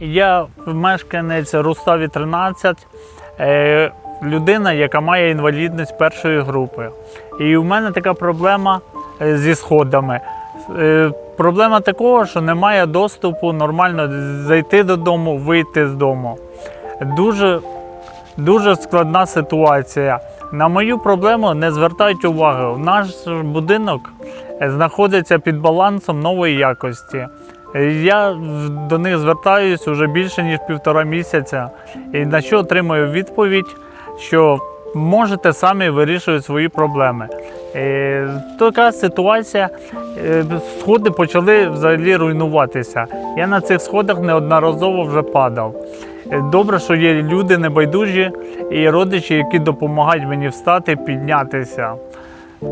Я мешканець Руставі 13, е, людина, яка має інвалідність першої групи. І у мене така проблема е, зі сходами. Е, Проблема такого, що немає доступу нормально зайти додому, вийти з дому. Дуже, дуже складна ситуація. На мою проблему не звертають уваги. Наш будинок знаходиться під балансом нової якості. Я до них звертаюсь уже більше ніж півтора місяця, і на що отримую відповідь, що можете самі вирішувати свої проблеми. Е, Така ситуація, е, сходи почали взагалі руйнуватися. Я на цих сходах неодноразово вже падав. Е, Добре, що є люди небайдужі і родичі, які допомагають мені встати, піднятися.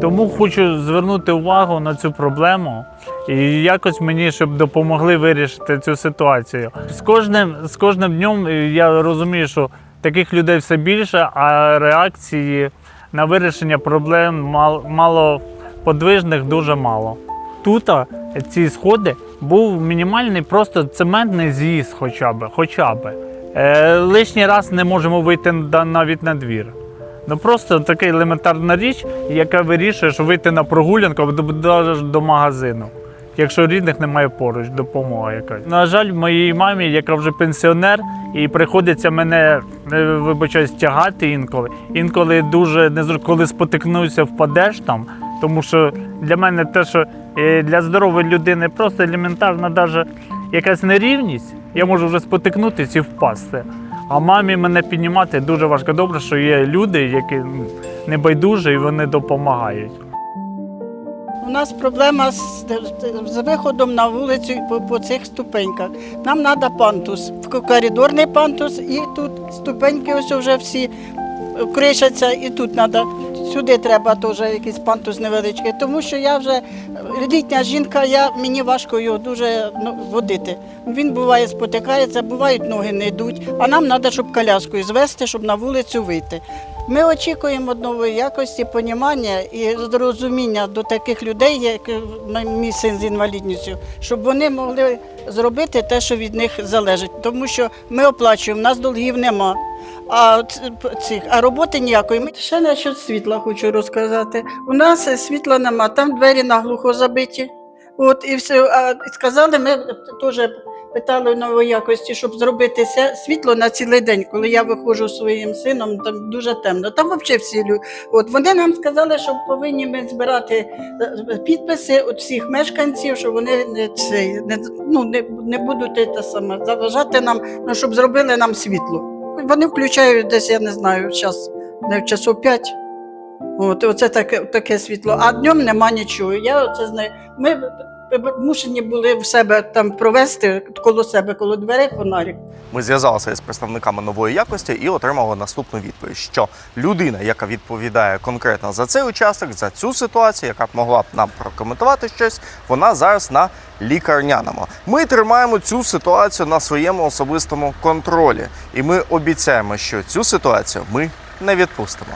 Тому хочу звернути увагу на цю проблему і якось мені, щоб допомогли вирішити цю ситуацію. З кожним, з кожним днем е, я розумію, що таких людей все більше, а реакції на вирішення проблем мал- малоподвижних дуже мало. Тут ці сходи був мінімальний просто цементний з'їзд, хоча б. Хоча б. Е, лишній раз не можемо вийти навіть на двір. Ну просто така елементарна річ, яка вирішує, що вийти на прогулянку або до магазину. Якщо рідних немає поруч, допомога якась. На жаль, моїй мамі, яка вже пенсіонер, і приходиться мене, е, вибачаюсь, тягати інколи. Інколи дуже незручно, коли спотикнуся, впадеш там. Тому що для мене те, що е, для здорової людини просто елементарна навіть якась нерівність, я можу вже спотикнутися і впасти. А мамі мене піднімати дуже важко. Добре, що є люди, які не байдужі і вони допомагають. У нас проблема з, з виходом на вулицю по, по цих ступеньках. Нам треба пантус, коридорний пантус, і тут ступеньки ось вже всі кришаться, і тут треба. Сюди треба теж якийсь пантус невеличкий, тому що я вже літня жінка, я, мені важко його дуже ну, водити. Він буває спотикається, бувають ноги не йдуть, а нам треба, щоб коляскою звести, щоб на вулицю вийти. Ми очікуємо нової якості, понімання і зрозуміння до таких людей, як е, мій син з інвалідністю, щоб вони могли зробити те, що від них залежить. Тому що ми оплачуємо, у нас долгів нема. А цих, а роботи ніякої. Ще насчет світла хочу розказати. У нас е, світла нема, там двері наглухо забиті. От і все. А сказали, ми теж питали нової якості, щоб зробити світло на цілий день. Коли я виходжу зі своїм сином, там дуже темно. Там взагалі всі люди. От вони нам сказали, що повинні ми збирати е, підписи від всіх мешканців, що вони не цей не, ну, не, не будуть те саме заважати нам, ну щоб зробили нам світло. Вони включають десь, я не знаю, час не часу 5. От, оце таке, таке світло. А днем нема нічого. Я оце знаю. Ми мушені були в себе там провести коло себе, коло дверей фонарик. Ми зв'язалися з представниками нової якості і отримали наступну відповідь: що людина, яка відповідає конкретно за цей участок, за цю ситуацію, яка б могла б нам прокоментувати щось, вона зараз на лікарняному. Ми тримаємо цю ситуацію на своєму особистому контролі, і ми обіцяємо, що цю ситуацію ми не відпустимо.